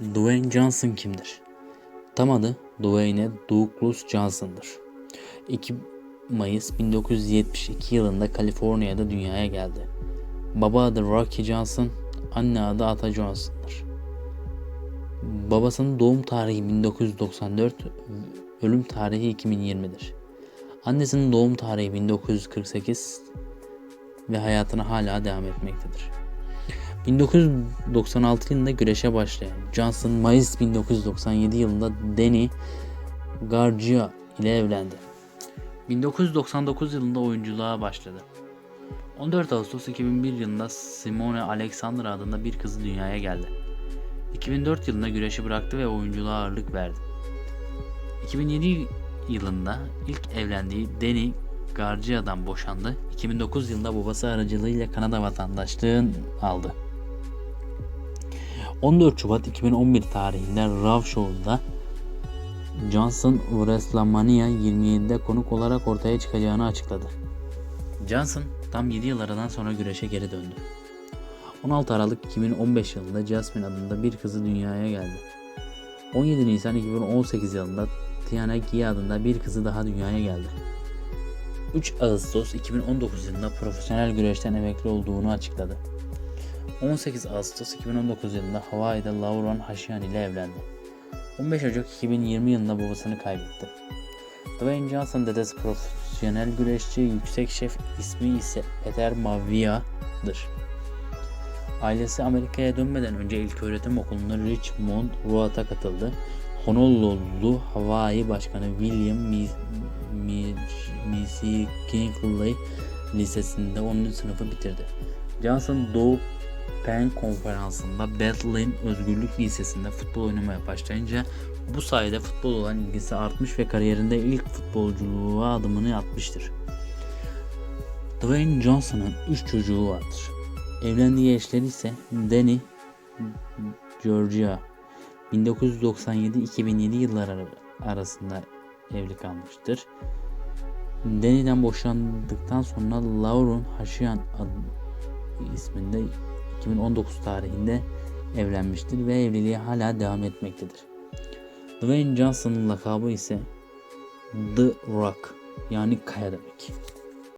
Dwayne Johnson kimdir? Tam adı Dwayne Douglas Johnson'dır. 2 Mayıs 1972 yılında Kaliforniya'da dünyaya geldi. Baba adı Rocky Johnson, anne adı Ata Johnson'dır. Babasının doğum tarihi 1994, ölüm tarihi 2020'dir. Annesinin doğum tarihi 1948 ve hayatına hala devam etmektedir. 1996 yılında güreşe başlayan Johnson Mayıs 1997 yılında Danny Garcia ile evlendi. 1999 yılında oyunculuğa başladı. 14 Ağustos 2001 yılında Simone Alexandra adında bir kızı dünyaya geldi. 2004 yılında güreşi bıraktı ve oyunculuğa ağırlık verdi. 2007 yılında ilk evlendiği Danny Garcia'dan boşandı. 2009 yılında babası aracılığıyla Kanada vatandaşlığını aldı. 14 Şubat 2011 tarihinde Raw Show'da Johnson WrestleMania 27'de konuk olarak ortaya çıkacağını açıkladı. Johnson tam 7 yıl aradan sonra güreşe geri döndü. 16 Aralık 2015 yılında Jasmine adında bir kızı dünyaya geldi. 17 Nisan 2018 yılında Tiana Gia adında bir kızı daha dünyaya geldi. 3 Ağustos 2019 yılında profesyonel güreşten emekli olduğunu açıkladı. 18 Ağustos 2019 yılında Hawaii'de Lauren Hashian ile evlendi. 15 Ocak 2020 yılında babasını kaybetti. Dwayne Johnson dedesi profesyonel güreşçi, yüksek şef ismi ise Peter Mavia'dır. Ailesi Amerika'ya dönmeden önce ilk öğretim okuluna Richmond Road'a katıldı. Honolulu, Hawaii Başkanı William McKinley Lisesi'nde 10. sınıfı bitirdi. Johnson Doğu Penn Konferansı'nda Bethlehem Özgürlük Lisesi'nde futbol oynamaya başlayınca bu sayede futbol olan ilgisi artmış ve kariyerinde ilk futbolculuğa adımını atmıştır. Dwayne Johnson'ın 3 çocuğu vardır. Evlendiği eşleri ise Danny Georgia 1997-2007 yılları arasında evli kalmıştır. Danny'den boşandıktan sonra Lauren Hashian isminde 2019 tarihinde evlenmiştir ve evliliği hala devam etmektedir. Dwayne Johnson'ın lakabı ise The Rock yani Kaya demek.